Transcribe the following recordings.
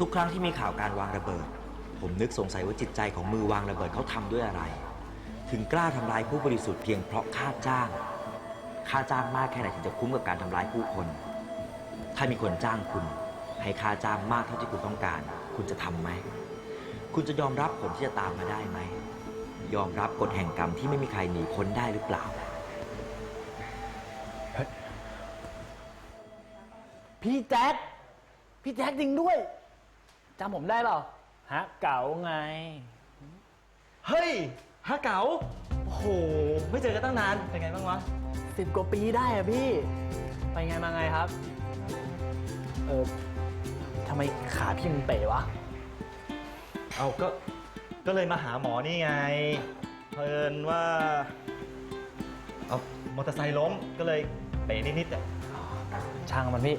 ทุกครั้งที่มีข่าวการวางระเบิด ผมนึกสงสัยว่าจิตใจของมือวางระเบิดเขาทำด้วยอะไร ถึงกล้าทำลายผู้บริสุทธิ์เพียงเพราะค่าจ้าง ค่าจ้างมากแค่ไหนถึงจะคุ้มกับการทำลายผู้คน ถ้ามีคนจ้างคุณ ให้ค่าจ้างมากเท่าที่คุณต้องการ คุณจะทำไหม คุณจะยอมรับผลที่จะตามมาได้ไหม ยอมรับกฎแห่งกรรมที่ไม่มีใครหนีพ้นได้หรือเปล่า พี่แจ็คพี่แจ็คจริงด้วย จำผมได้เปล่าฮะเก๋าไง เฮ้ยฮะเก๋าโอ้โห ไม่เจอกันตั้งนาน เป็นไงบ้างวะ สิบกว่าปีได้อะพี่ ไปไงมาไงครับ เออทำไมขาพี่มันเป๋วะ เอาก็ ก็เลยมาหาหมอนี่ไงเพิ่นว่า เอามอเตอร์ไซค์ล้ม ก็เลยเป๋นิดๆอะช่างมันพี่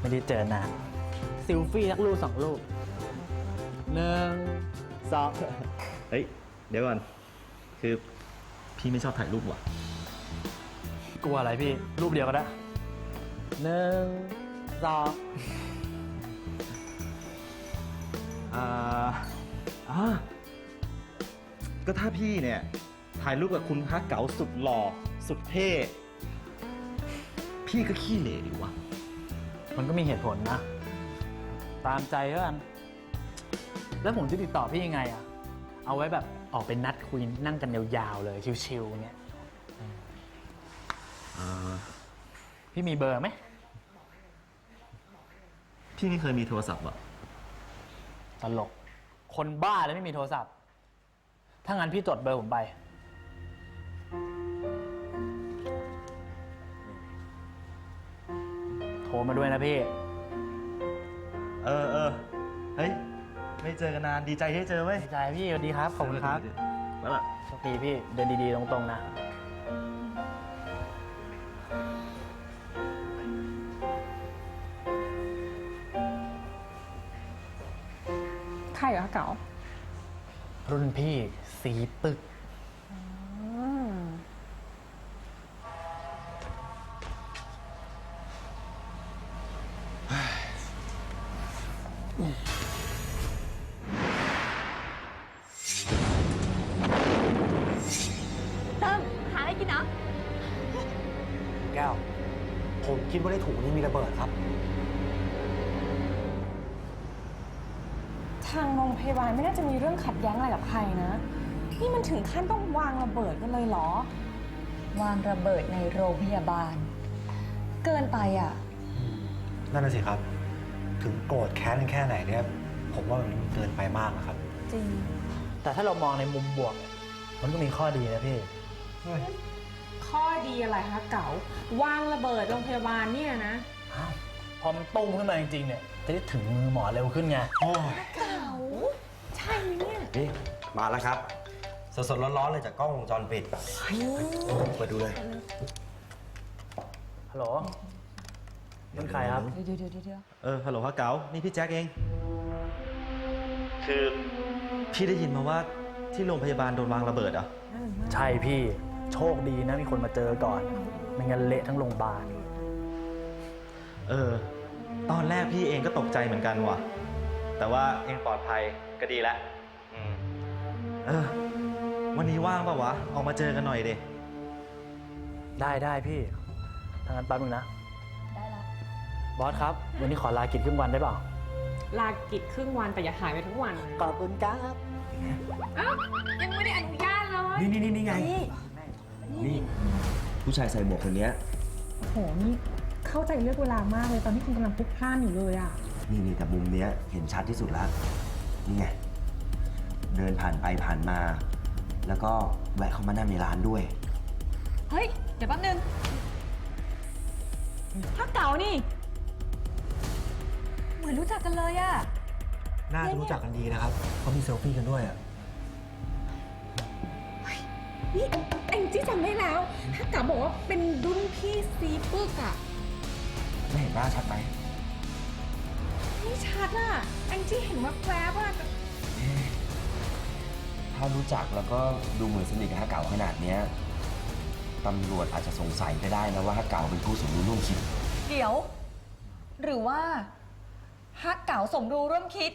ไม่ได้เจอนาน ซิลฟี่สักรูปสองรูปหนึ่งสองเฮ้ย เดี๋ยวก่อน คือพี่ไม่ชอบถ่ายรูปว่ะ กลัวอะไรพี่ รูปเดียวก็ได้หนึ่งสองอ่าอ่าก็ถ้าพี่เนี่ย ถ่ายรูปกับคุณฮักเก๋าสุดหล่อสุดเท่ พี่ก็ขี้เหร่ดิวะ มันก็มีเหตุผลนะ ตามใจแล้วกัน แล้วผมจะติดต่อพี่ยังไงอะเอาไว้แบบออกเป็นนัดคุยนั่งกันยาวๆเลยชิวๆเงี้ยพี่มีเบอร์ไหม พี่ไม่เคยมีโทรศัพท์อะตลก คนบ้าแล้วไม่มีโทรศัพท์ ถ้างั้นพี่จดเบอร์ผมไป โทรมาด้วยนะพี่ เออเออเฮ้ย ไม่เจอกันนานดีใจที่ได้เจอเว้ยดีใจพี่สวัสดีครับขอบคุณครับมาละโชคดีพี่เดินดีๆตรงๆนะ ใครเหรอคะเก๋ารุ่นพี่สีปึก นเนาะแก้ว ผมคิดว่าในถุงนี้มีระเบิดครับ ทางโรงพยาบาลไม่น่าจะมีเรื่องขัดแย้งอะไรกับใครนะ นี่มันถึงขั้นต้องวางระเบิดกันเลยเหรอ วางระเบิดในโรงพยาบาล เกินไปอะ นั่นน่ะสิครับ ถึงโกรธแค้นกันแค่ไหนเนี่ย ผมว่ามันเกินไปมากนะครับ จริง แต่ถ้าเรามองในมุมบวกเนี่ยมันก็มีข้อดีนะพี่ ข้อดีอะไรคะเก๋าวางระเบิดโรงพยาบาลเนี่ยนะ อ้าวพอมันตุ้มขึ้นมาจริงๆเนี่ยจะได้ถึงมือหมอเร็วขึ้นไงเก๋าใช่ไหมเนี่ยนี่มาแล้วครับ สดๆร้อนๆเลยจากกล้องวงจรปิดเปิดดูเลยฮัลโหลเป็นใครครับเดี๋ยวเดี๋ยวเดี๋ยวเดี๋ยวเออฮัลโหลฮักเก๋านี่พี่แจ็คเอง คือพี่ได้ยินมาว่าที่โรงพยาบาลโดนวางระเบิดเหรอะ ใช่พี่ โชคดีนะมีคนมาเจอก่อน ไม่งั้นเละทั้งโรงพยาบาล เออ ตอนแรกพี่เองก็ตกใจเหมือนกันว่ะ แต่ว่าเองปลอดภัยก็ดีแล้วอืมเออ วันนี้ว่างปะวะ ออกมาเจอกันหน่อยดิได้ได้พี่ถ้างั้นแป๊บนึงนะ ได้ละบอสครับ วันนี้ขอลากิจครึ่งวันได้เปล่า ลากิจครึ่งวันแต่อย่าหายไปทั้งวันขอบคุณครับ อ้าวยังไม่ได้อนุญาตเลยนี่นี่นี่นี่ไง นี่ ผู้ชายใส่หมวกคนเนี้ยโหนี่เข้าใจเลือกเวลามากเลยตอนที่คุณกำลังพลุกพล่านอยู่เลยอะนี่นี่แต่มุมเนี้ยเห็นชัดที่สุดแล้วนี่ไง เดินผ่านไปผ่านมา แล้วก็แวะเข้ามานั่งในร้านด้วย เฮ้ย เดี๋ยวแป๊บนึงถ้าเก๋านี่มือนรู้จักกันเลยอะน่าจะรู้จักกันดีนะครับเขามีเซลฟี่กันด้วยอะนี่แอง จี้จำได้แล้ว ถ้ากาบอกว่าเป็นรุ่นพี่ซีปึกอะไม่เห็นหน้าชัดไหมไม่ชัดอะแองจี้เห็นว่าแกร็บอะถ้ารู้จักแล้วก็ดูเหมือนสนิทกับฮะเก่าขนาดเนี้ยตำรวจอาจจะสงสัยก็ได้นะว่าฮะเก่าเป็นผู้สมรู้ร่วมคิด เดี๋ยว หรือว่าฮักเก๋าสมรู้ร่วมคิด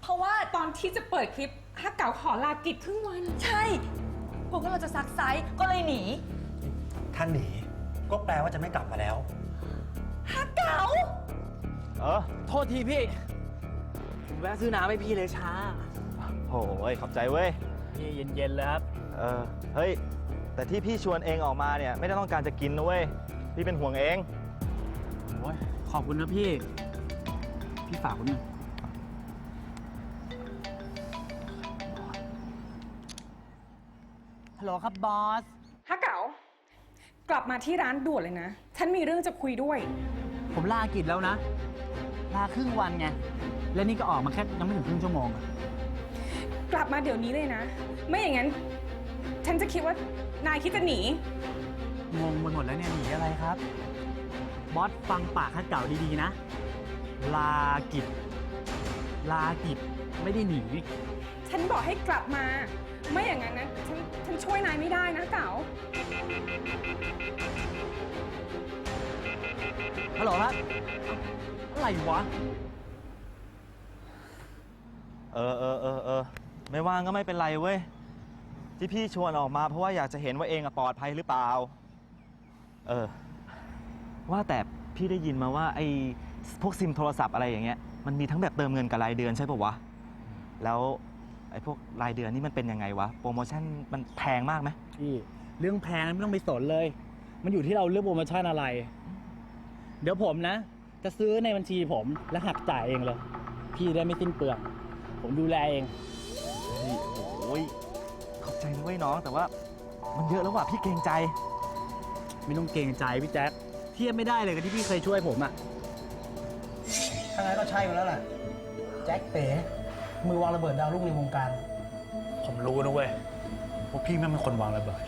เพราะว่าตอนที่จะเปิดคลิปฮักเก๋าขอลากิจครึ่งวัน ใช่ พวกเราจะซักไซส์ก็เลยหนีท่านหนี ก็แปลว่าจะไม่กลับมาแล้ว ฮักเก๋าเออ โทษทีพี่ ผมแวะซื้อน้ำให้พี่เลยช้าโหยขอบใจเว้ย พี่เย็นๆเลยครับ เออ เฮ้ย แต่ที่พี่ชวนเองออกมาเนี่ย ไม่ได้ต้องการจะกินนะเว้ย พี่เป็นห่วงเอง โอ้ยขอบคุณนะพี่ พี่ฝากผมหน่อ โหลครับบอส ฮักเก๋ากลับมาที่ร้านด่วนเลยนะ ฉันมีเรื่องจะคุยด้วย ผมลากิจแล้วนะ ลาครึ่งวันไง และนี่ก็ออกมาแค่ยังไม่ถึงครึ่งชั่วโมงอะกลับมาเดี๋ยวนี้เลยนะ ไม่อย่างนั้น ฉันจะคิดว่านายคิดจะหนี งงไปหมดแล้วเนี่ยหนีอะไรครับ บอสฟังปากข้าเก่าดีๆนะ ลากิจ ลากิจไม่ได้หนี ฉันบอกให้กลับมา ไม่อย่างนั้นนะฉันฉันช่วยนายไม่ได้นะเก๋าฮัลโหลครับอะไรวะ เออเออเออเออไม่ว่างก็ไม่เป็นไรเว้ย ที่พี่ชวนออกมาเพราะว่าอยากจะเห็นว่าเองอะปลอดภัยหรือเปล่า เออ ว่าแต่พี่ได้ยินมาว่าไอ้พวกซิมโทรศัพท์อะไรอย่างเงี้ย มันมีทั้งแบบเติมเงินกับรายเดือนใช่ปะวะ แล้ว ไอ้พวกรายเดือนนี่มันเป็นยังไงวะ โปรโมชั่นมันแพงมากไหมพี่เรื่องแพงไม่ต้องไปสนเลย มันอยู่ที่เราเลือกโปรโมชั่นอะไร เดี๋ยวผมนะ จะซื้อในบัญชีผมแล้วหักจ่ายเองเลย พี่ได้ไม่สิ้นเปลือง ผมดูแลเองเฮ้ยโอ้ยขอบใจนะเว้ยน้องแต่ว่ามันเยอะแล้วว่ะพี่เกรงใจ ไม่ต้องเกรงใจพี่แจ๊คเทียบไม่ได้เลยกับที่พี่เคยช่วยผมอะถ้างั้นก็ใช่มาแล้วแหละแจ็คเป๋ มือวางระเบิดดาวรุ่งในวงการ ผมรู้นะเว้ยว่าพี่แม่งเป็นคนวางระเบิด